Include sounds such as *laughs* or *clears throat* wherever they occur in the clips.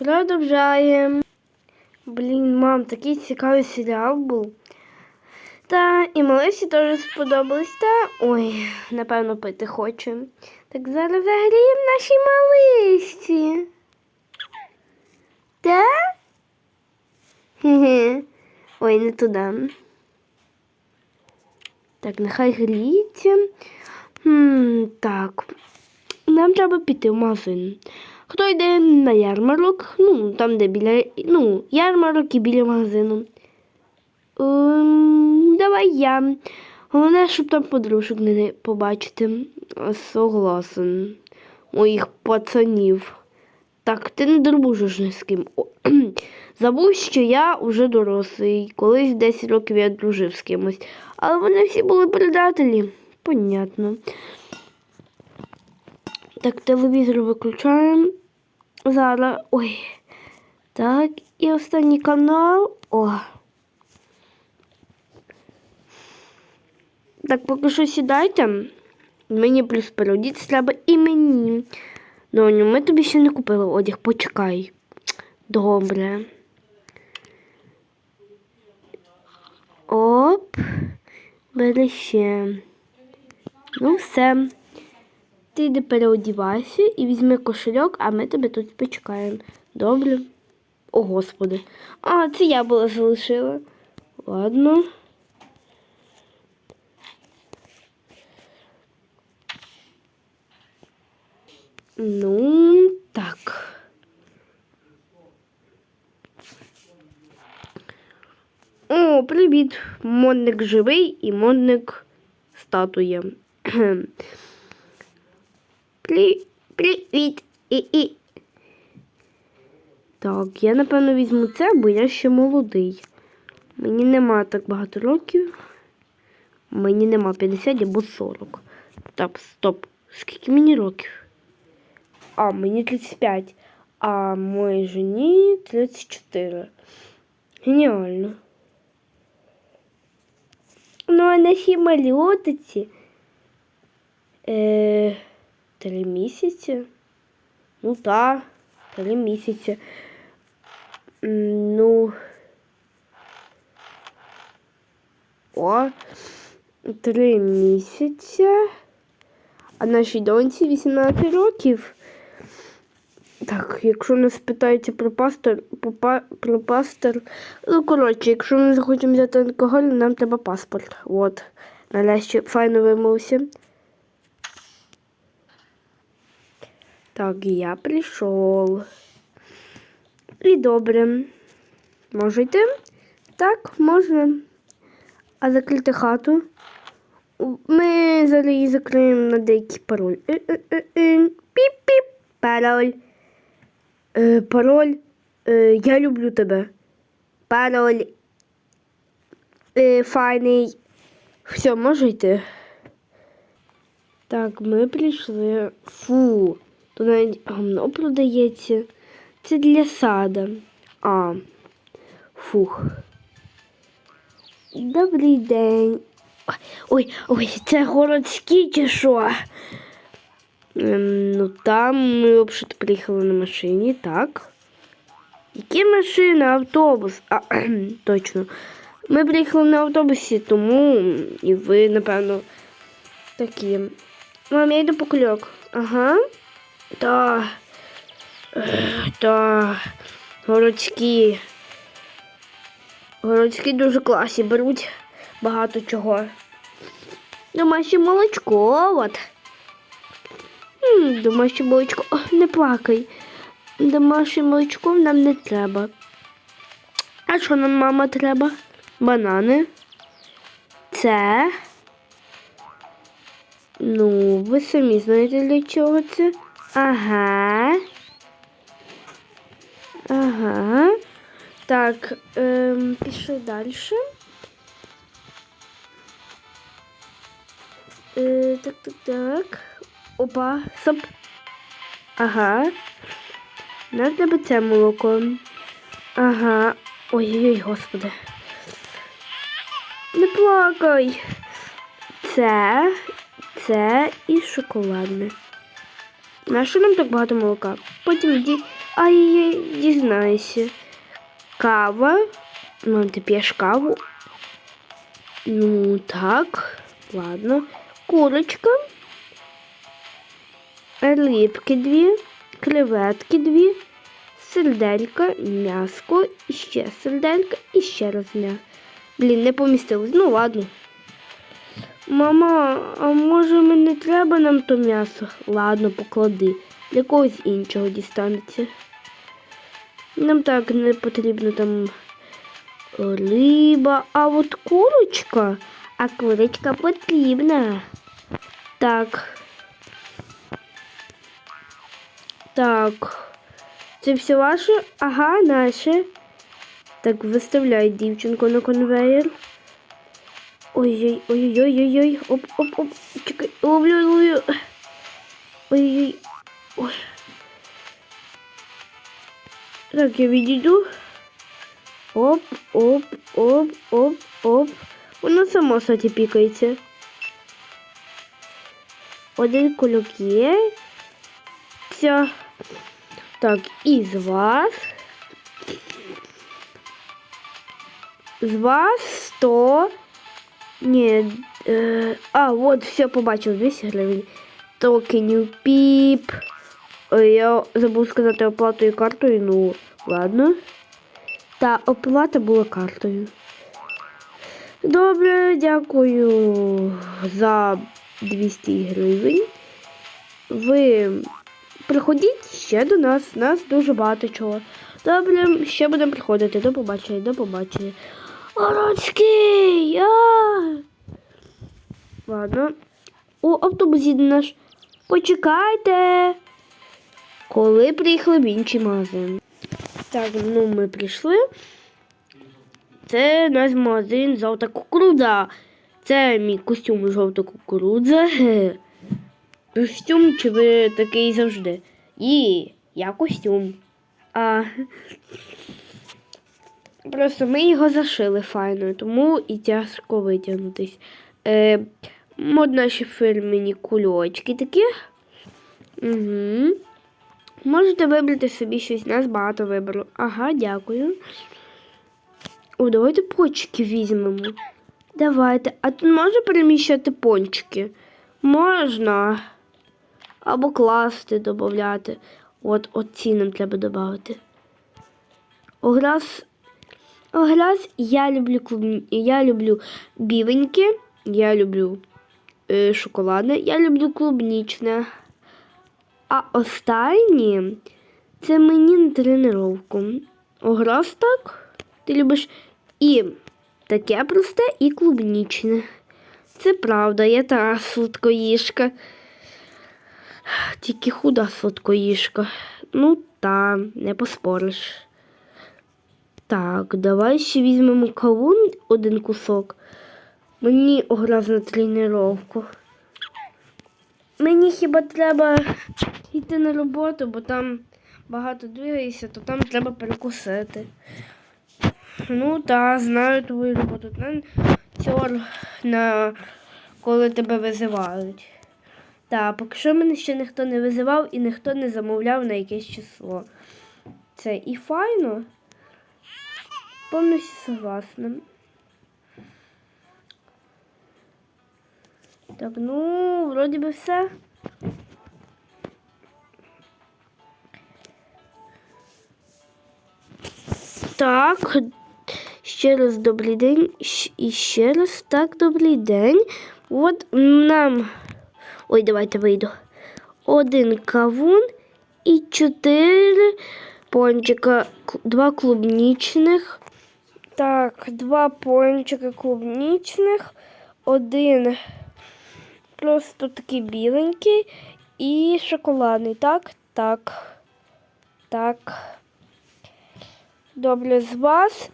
Продовжаємо. Блін, мам, такий цікавий серіал був. Та і малесі теж сподобались. Та ой, напевно, пити хоче. Так зараз загріємо наші малисі. Та? Хе-хе. Ой, не туди. Так, нехай гріється. Хм, так. Нам треба піти в магазин. Хто йде на ярмарок? Ну, там, де біля. Ну, ярмарок і біля магазину. Ем, давай я. Головне, щоб там подружок не побачити. Согласен. Моїх пацанів. Так, ти не дружиш ні з ким. *clears throat* Забув, що я вже дорослий. Колись 10 років я дружив з кимось. Але вони всі були предателі. Понятно. Так, телевізор виключаємо. Зараз. Ой. Так, і останній канал. О. Так, поки що сідайте. Мені плюс переодітися треба і мені. Доню, ми тобі ще не купили одяг, почекай. Добре. Оп. Бери ще. Ну, все. Ти йди переодівайся і візьми кошельок, а ми тебе тут почекаємо. Добре? О, Господи. А, це я була залишила. Ладно. Ну, так. О, привіт! Модник живий і модник статуя. *clears throat* Плі... Привіт. І, і. Так, я напевно візьму це, бо я ще молодий. Мені нема так багато років. Мені нема 50 або 40. Так, стоп. Скільки мені років? А, мені 35. А моїй жені 34. Геніально. Ну, а нашій мальотиці е, три місяці. Ну так, три місяці. Ну. О, три місяці. А нашій доньці 18 років. Так, якщо нас питається про пастор, про пастор. Ну, коротше, якщо ми захочемо взяти алкоголь, нам треба паспорт. От. Нарешті файно вимовився. Так, я прийшов. І добре. Можу йти? Так, можна. А закрити хату? Ми зараз її закриємо на деякий пароль. Піп-піп. Пароль. Е, пароль. Е, я люблю тебе. Пароль. Е, файний. Все, можу йти. Так, ми прийшли. Фу. Тут навіть гамно продається. Це для сада. А. Фух. Добрий день. Ой, ой, це городські чи що? Ем, ну там ми взагалі приїхали на машині, так. Які машини? Автобус? А, кхем, точно. Ми приїхали на автобусі, тому і ви, напевно, такі. Мам, я йду по кульок. Ага. Та. Та. Городські. Городські дуже класні, беруть багато чого. Домашнє молочко, от. Домашнє молочко. О, не плакай. Домашнє молочко нам не треба. А що нам мама треба? Банани. Це. Ну, ви самі знаєте для чого це. Ага. Ага. Так, ем, пішли далі. Е, так, так, так. Опа, стоп. Ага. На тебе це молоко. Ага. Ой-ой-ой, господи. Не плакай. Це, це і шоколадне. На що нам так багато молока? Потім ді... Ай, дізнайся. Кава. Ну, ти п'єш каву. Ну, так. Ладно. Курочка. Рибки дві, креветки дві, серделька, м'яско, і ще серделька і ще раз м'ясо. Блін, не помістилось. Ну ладно. Мама, а може мені не треба нам то м'ясо? Ладно, поклади. Для когось іншого дістанеться. Нам так не потрібно там риба, а от курочка, а курочка потрібна. Так. Так. Це все ваше? Ага, наше. Так, виставляй дівчинку на конвейер. Ой-ой, ой-ой-ой-ой. Оп, оп, оп. Чекай. Ловлю. Ой-ой. Ой. Так, я відійду. Оп, оп, оп, оп, оп. Воно само кстати, пікається. Один кульок є. Все. Так, і з вас. З вас 100. Ні. Е, а, от, все, побачив 200 гривень. Токенів піп. Я забув сказати оплатою картою, ну, ладно. Та оплата була картою. Добре, дякую за 200 гривень. Ви приходіть ще до нас. Нас дуже багато чого. Добре, ще будемо приходити. До побачення, до побачення. Орочки! А! Ладно. О, автобус їде наш. Почекайте. Коли приїхали в інший магазин. Так, ну ми прийшли. Це наш магазин жовта кукурудза. Це мій костюм жовта кукурудза. *laughs* Костюм чи ви такий завжди? І я костюм. А просто ми його зашили файно, тому і тяжко витягнутись. Е, Мод наші фірмені кульочки такі. Угу. Можете вибрати собі щось, нас багато вибору. Ага, дякую. О, давайте пончики візьмемо. Давайте. А тут можна переміщати пончики? Можна. Або класти, додати. От оці нам треба додати. Ограз. Ограз я люблю клубні. Я люблю біленьке. Я люблю е, шоколадне. Я люблю клубнічне. А останні це мені на тренировку. Ограз так. Ти любиш і таке просте, і клубнічне. Це правда, я та сладкоїжка. Тільки худа сладкоїжка. Ну та, не поспориш. Так, давай ще візьмемо кавун один кусок. Мені ограз на тренировку. Мені хіба треба йти на роботу, бо там багато двигаєшся, то там треба перекусити. Ну так, знаю твою роботу. Цьор на коли тебе визивають. Так, поки що мене ще ніхто не визивав і ніхто не замовляв на якесь число. Це і файно. Повністю согласна. Так, ну, вроді би все. Так, ще раз добрий день. І ще раз так, добрий день. От нам. Ой, давайте вийду. Один кавун і чотири пончика. Два клубнічних. Так, два пончика клубнічних. Один просто такий біленький і шоколадний. Так, так, так. Добре, з вас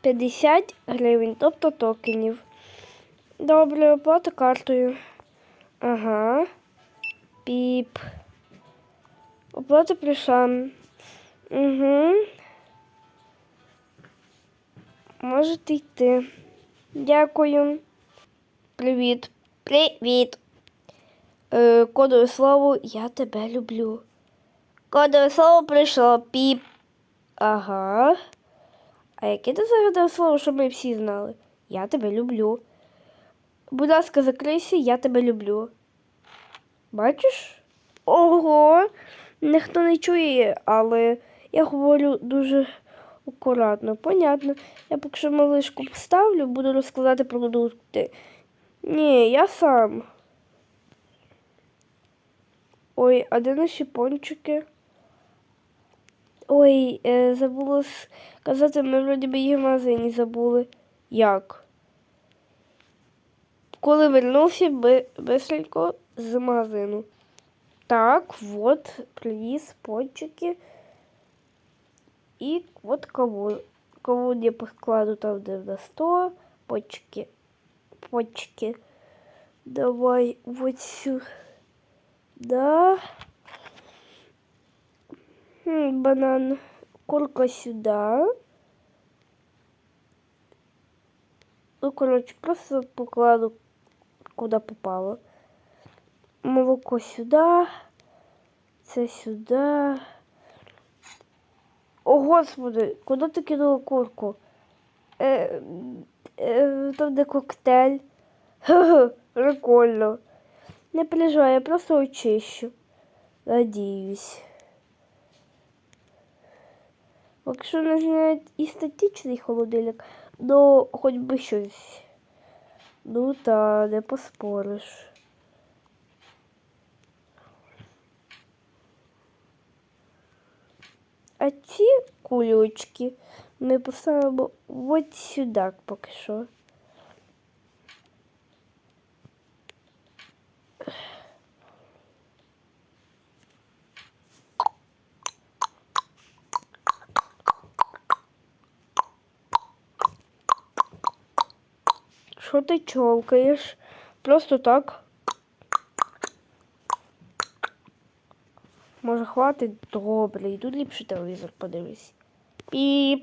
50 гривень, тобто токенів. Добре, оплата картою. Ага. Піп. Оплата прийшла. Угу. Можете йти. Дякую. Привіт. Привіт. Е, кодове слово Я тебе люблю. Кодове слово прийшло піп. Ага. А яке ти загадав слово, щоб ми всі знали? Я тебе люблю. Будь ласка, закрийся, я тебе люблю. Бачиш? Ого, ніхто не чує, але я говорю дуже акуратно. Понятно. Я поки що малишку поставлю, буду розкладати продукти. Ні, я сам. Ой, а де наші пончики? Ой, е, забула сказати, ми вроді би їх в магазині забули. Як? Коли вернувся би бистренько з магазину. Так, вот, привіз пончики. І от кого. Кого я покладу там, де в нас 100. Почки. Почки. Давай вот сюда. М, Банан. Курка сюда. Ну, короче, просто покладу куда попало. Молоко сюда. Це сюда. О, господи, куди ти кинула курку? Е, е, там де коктейль. Прикольно. Не переживай, я просто очищу. Надіюсь. Якщо не знає і статичний холодильник, ну хоч би щось. Ну та не поспориш. А ці кулючки ми поставимо от сюди поки що. Що ти чолкаєш? Просто так. Може, хватить? Добре, йду ліпше телевізор подивись. І.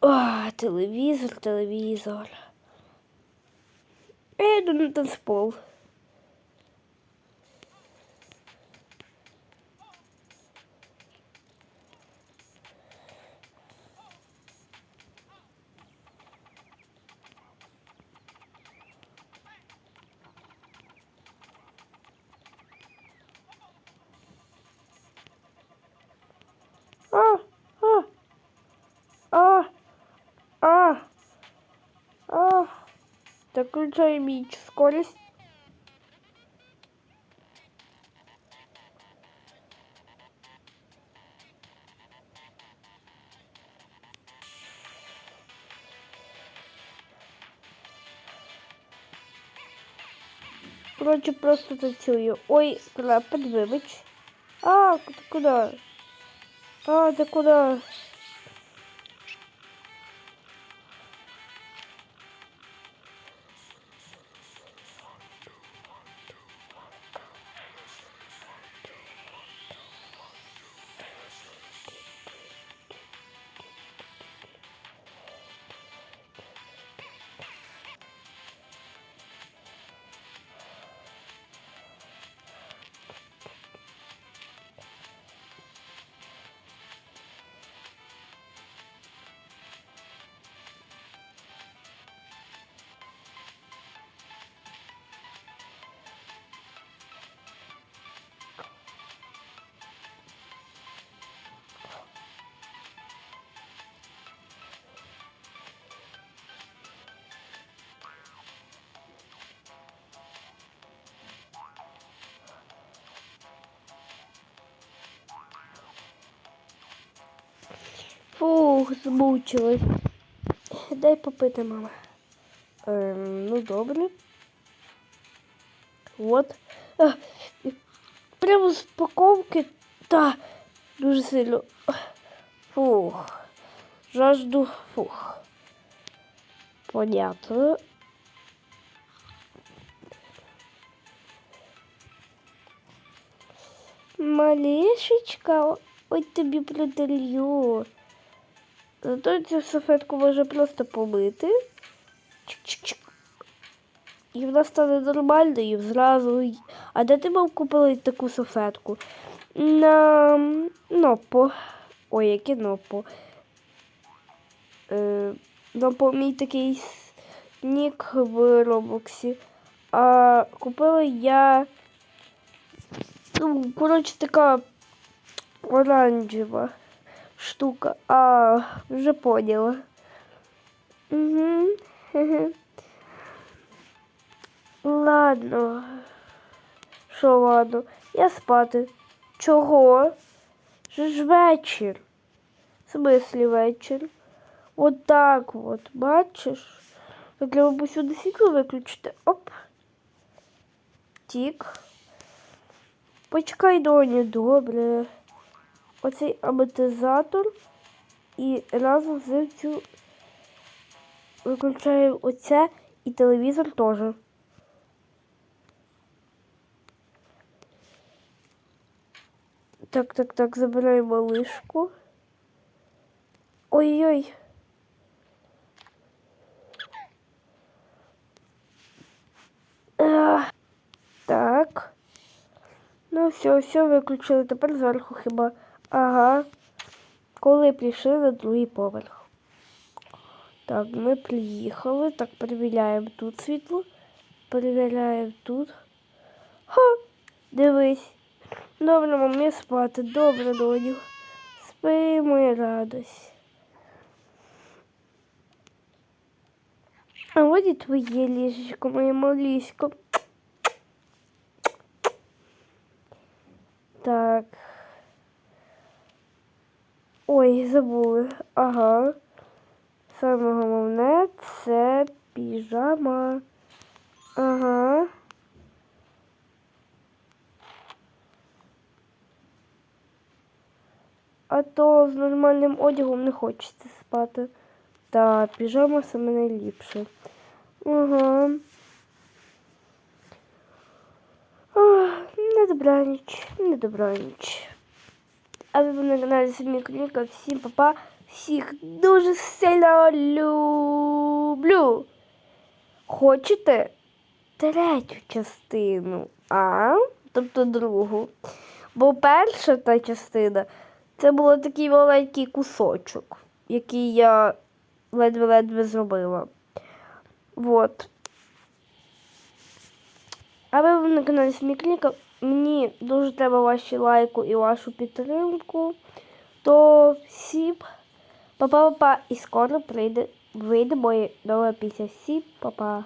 А, телевізор, телевізор. Я йду на танцпол. Выключай меч, скорость. Короче, просто зацелью. Ой, куда, подвыбыч. А, куда? А, да куда? Фух, змучилась. Дай попити, мама. Ем, ну, добре. От. А, прямо з упаковки. Та, дуже сильно. Фух. Жажду. Фух. Понятно. Малишечка, ось тобі продалью. Зато цю салфетку можна просто помити. Чик-чик-чик. і вона стане нормальною зразу. А де ти мав купили таку салфетку? На Нопо. Ой, яке Нопо. Е, Нопо мій такий нік в Роблоксі. А купила я. Ну, коротше, така оранжева штука. А, вже поняла. Угу. *laughs* Ладно. Що ладно? Я спати. Чого? Же ж вечір. В смислі вечір. От так от, бачиш? Треба б сюди світло виключити. Оп. Тік. Почекай, доню, добре. Оцей амортизатор і разом з цю виключаю оце і телевізор теж. Так, так, так, забираю малышку. Ой-ой. Так. Ну, все, все виключили. Тепер зверху хіба. Ага. Коли прийшли на другий поверх. Так, ми приїхали. Так, перевіряємо тут світло. Перевіряємо тут. Ха! Дивись. Добре, мамі спати. Добре, доню. Спи, моя радость. А ось і твоє ліжечко, моє малісько. Так. Ой, забули. Ага. Саме головне це піжама. Ага. А то з нормальним одягом не хочеться спати. Та піжама саме найліпше. Ага. Ох, не добраніч, не добраніч. А ви на каналі Самі Кліка. Всім папа. Всіх дуже сильно люблю. Хочете третю частину, а? Тобто другу. Бо перша та частина це був такий маленький кусочок, який я ледве-ледве зробила. Вот. А ви на каналі Смікліка. Мені дуже треба ваші лайку і вашу підтримку. То всім па-па-па-па. І скоро прийде, вийде моє нове після Всім па-па.